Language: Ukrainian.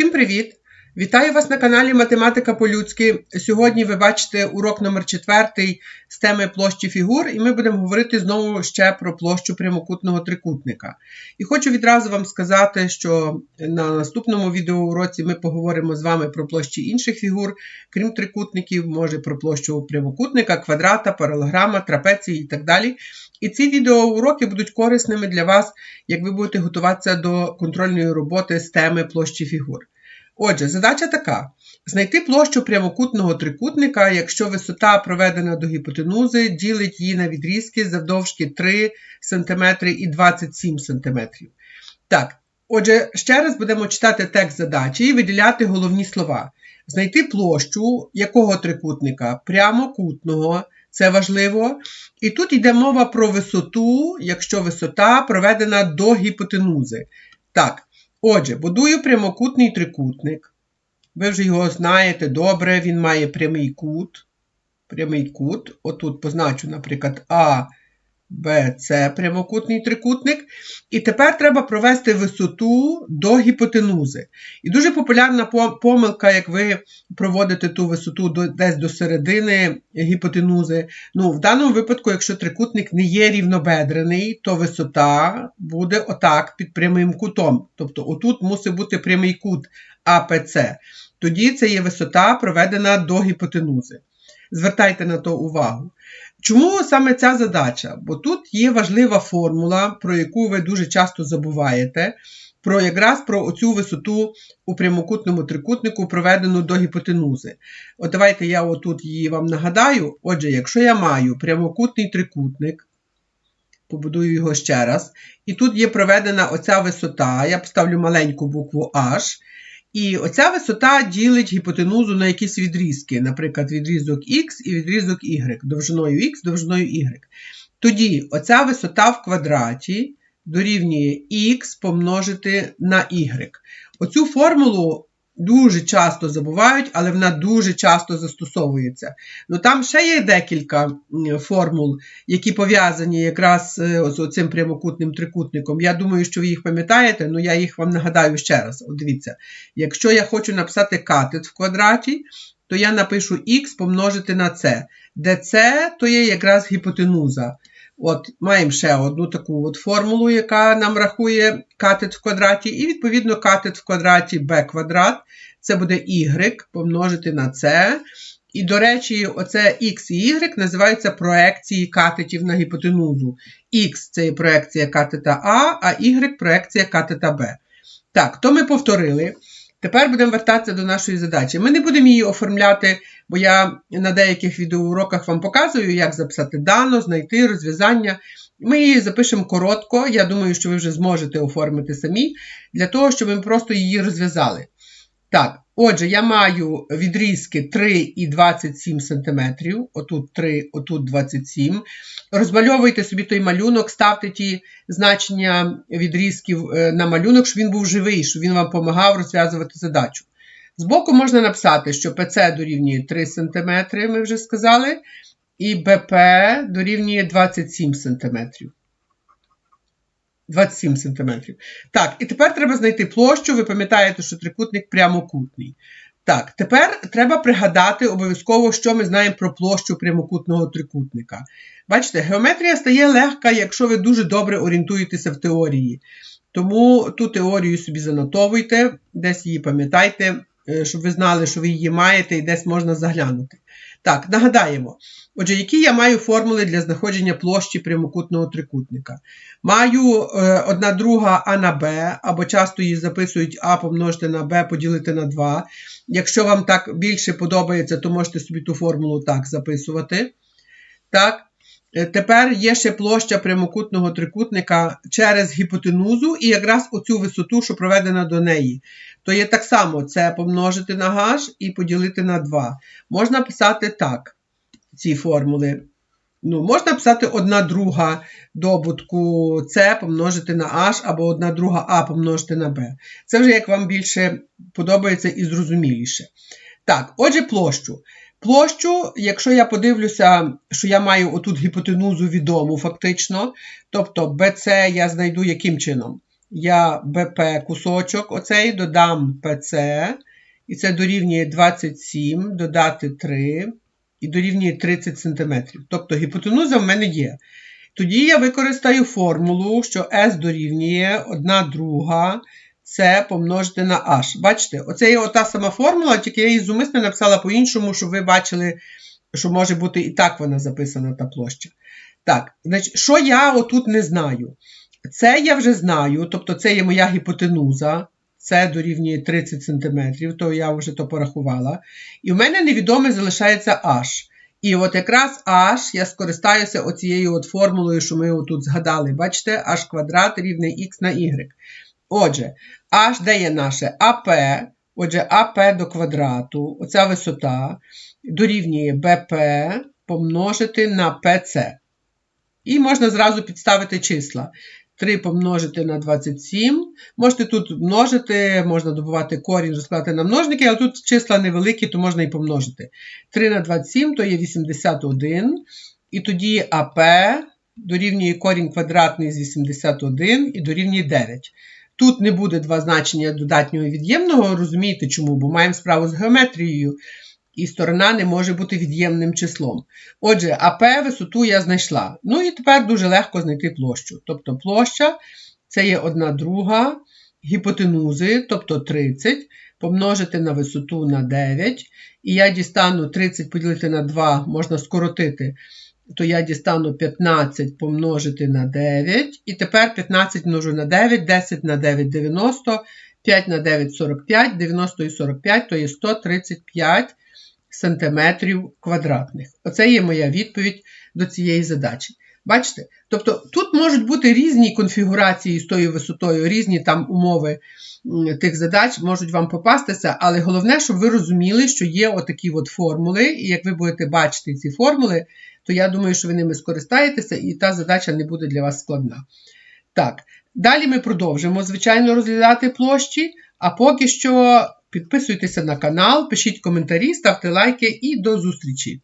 Всім привіт! Вітаю вас на каналі Математика по-людськи. Сьогодні ви бачите урок номер 4 з теми площі фігур, і ми будемо говорити знову ще про площу прямокутного трикутника. І хочу відразу вам сказати, що на наступному відеоуроці ми поговоримо з вами про площі інших фігур, крім трикутників, може про площу прямокутника, квадрата, паралограма, трапеції і так далі. І ці відеоуроки будуть корисними для вас, як ви будете готуватися до контрольної роботи з теми площі фігур. Отже, задача така: знайти площу прямокутного трикутника, якщо висота, проведена до гіпотенузи, ділить її на відрізки завдовжки 3 см і 27 см. Так, отже, ще раз будемо читати текст задачі і виділяти головні слова. Знайти площу якого трикутника? Прямокутного. Це важливо. І тут йде мова про висоту, якщо висота проведена до гіпотенузи. Так, Отже, будую прямокутний трикутник. Ви вже його знаєте добре, він має прямий кут. Прямий кут. Отут позначу, наприклад, А, С прямокутний трикутник. І тепер треба провести висоту до гіпотенузи. І дуже популярна помилка, як ви проводите ту висоту десь до середини гіпотенузи. Ну, В даному випадку, якщо трикутник не є рівнобедрений, то висота буде отак під прямим кутом. Тобто, отут мусить бути прямий кут АПЦ. Тоді це є висота, проведена до гіпотенузи. Звертайте на то увагу. Чому саме ця задача? Бо тут є важлива формула, про яку ви дуже часто забуваєте, про якраз про оцю висоту у прямокутному трикутнику, проведену до гіпотенузи. От давайте я отут її вам нагадаю. Отже, якщо я маю прямокутний трикутник, побудую його ще раз, і тут є проведена оця висота, я поставлю маленьку букву H. І оця висота ділить гіпотенузу на якісь відрізки, наприклад, відрізок Х і відрізок Y, довжиною Х, довжиною Y. Тоді оця висота в квадраті дорівнює Х помножити на Y. Оцю формулу дуже часто забувають, але вона дуже часто застосовується. Ну Там ще є декілька формул, які пов'язані якраз е, з цим прямокутним трикутником. Я думаю, що ви їх пам'ятаєте, але я їх вам нагадаю ще раз. От Дивіться, якщо я хочу написати катет в квадраті, то я напишу х помножити на c, де c то є якраз гіпотенуза. От, Маємо ще одну таку от формулу, яка нам рахує катет в квадраті, і, відповідно, катет в квадраті b квадрат. Це буде y помножити на c. І, до речі, оце x і y називаються проекції катетів на гіпотенузу. X це є проекція катета А, а y проекція катета Б. Так, то ми повторили. Тепер будемо вертатися до нашої задачі. Ми не будемо її оформляти, бо я на деяких відеоуроках вам показую, як записати дано, знайти розв'язання. Ми її запишемо коротко. Я думаю, що ви вже зможете оформити самі, для того, щоб ми просто її розв'язали. Так, отже, я маю відрізки 3 і 27 см. Отут 3, отут 27 Розмальовуйте собі той малюнок, ставте ті значення відрізків е, на малюнок, щоб він був живий, щоб він вам допомагав розв'язувати задачу. Збоку можна написати, що ПЦ дорівнює 3 см, ми вже сказали, і БП дорівнює 27 см. 27 см. Так, і тепер треба знайти площу. Ви пам'ятаєте, що трикутник прямокутний. Так, тепер треба пригадати обов'язково, що ми знаємо про площу прямокутного трикутника. Бачите, геометрія стає легка, якщо ви дуже добре орієнтуєтеся в теорії. Тому ту теорію собі занотовуйте, десь її пам'ятайте, щоб ви знали, що ви її маєте і десь можна заглянути. Так, нагадаємо. Отже, які я маю формули для знаходження площі прямокутного трикутника? Маю е, одна друга А на Б, або часто її записують А помножити на Б поділити на 2. Якщо вам так більше подобається, то можете собі ту формулу так записувати. Так. Е, тепер є ще площа прямокутного трикутника через гіпотенузу і якраз оцю висоту, що проведена до неї. То є так само це помножити на h і поділити на 2. Можна писати так, ці формули. Ну, Можна писати одна друга добутку С помножити на H, або одна друга А помножити на Б. Це вже як вам більше подобається і зрозуміліше. Так, отже, площу. Площу, якщо я подивлюся, що я маю отут гіпотенузу відому, фактично, тобто BC я знайду яким чином? я БП кусочок, оцей додам ПЦ, і це дорівнює 27, додати 3, і дорівнює 30 см. Тобто гіпотенуза в мене є. Тоді я використаю формулу, що S дорівнює 1 друга С помножити на H. Бачите, оце є ота сама формула, тільки я її зумисно написала по-іншому, щоб ви бачили, що може бути і так вона записана та площа. Так, значить, що я отут не знаю? Це я вже знаю, тобто це є моя гіпотенуза, це дорівнює 30 см, то я вже то порахувала. І в мене невідоме залишається H. І от якраз H я скористаюся оцією от формулою, що ми отут згадали. Бачите, h квадрат рівне x на y. Отже, H де є наше АП, отже, АП до квадрату, оця висота дорівнює БП помножити на ПЦ. І можна зразу підставити числа. 3 помножити на 27. Можете тут множити, можна добувати корінь, розкладати на множники, але тут числа невеликі, то можна і помножити. 3 на 27 то є 81. І тоді АП дорівнює корінь квадратний з 81 і дорівнює 9. Тут не буде два значення додатнього від'ємного, розумієте чому? Бо маємо справу з геометрією, і сторона не може бути від'ємним числом. Отже, АП висоту я знайшла. Ну і тепер дуже легко знайти площу. Тобто площа це є 1 друга гіпотенузи, тобто 30, помножити на висоту на 9. І я дістану 30 поділити на 2, можна скоротити то я дістану 15 помножити на 9. І тепер 15 множу на 9, 10 на 9 90, 5 на 9 45, 90 і 45 то є 135 сантиметрів квадратних. Оце є моя відповідь до цієї задачі. Бачите? Тобто тут можуть бути різні конфігурації з тою висотою, різні там умови тих задач можуть вам попастися, але головне, щоб ви розуміли, що є отакі от формули, і як ви будете бачити ці формули, то я думаю, що ви ними скористаєтеся, і та задача не буде для вас складна. Так, далі ми продовжимо, звичайно, розглядати площі, а поки що підписуйтеся на канал, пишіть коментарі, ставте лайки і до зустрічі!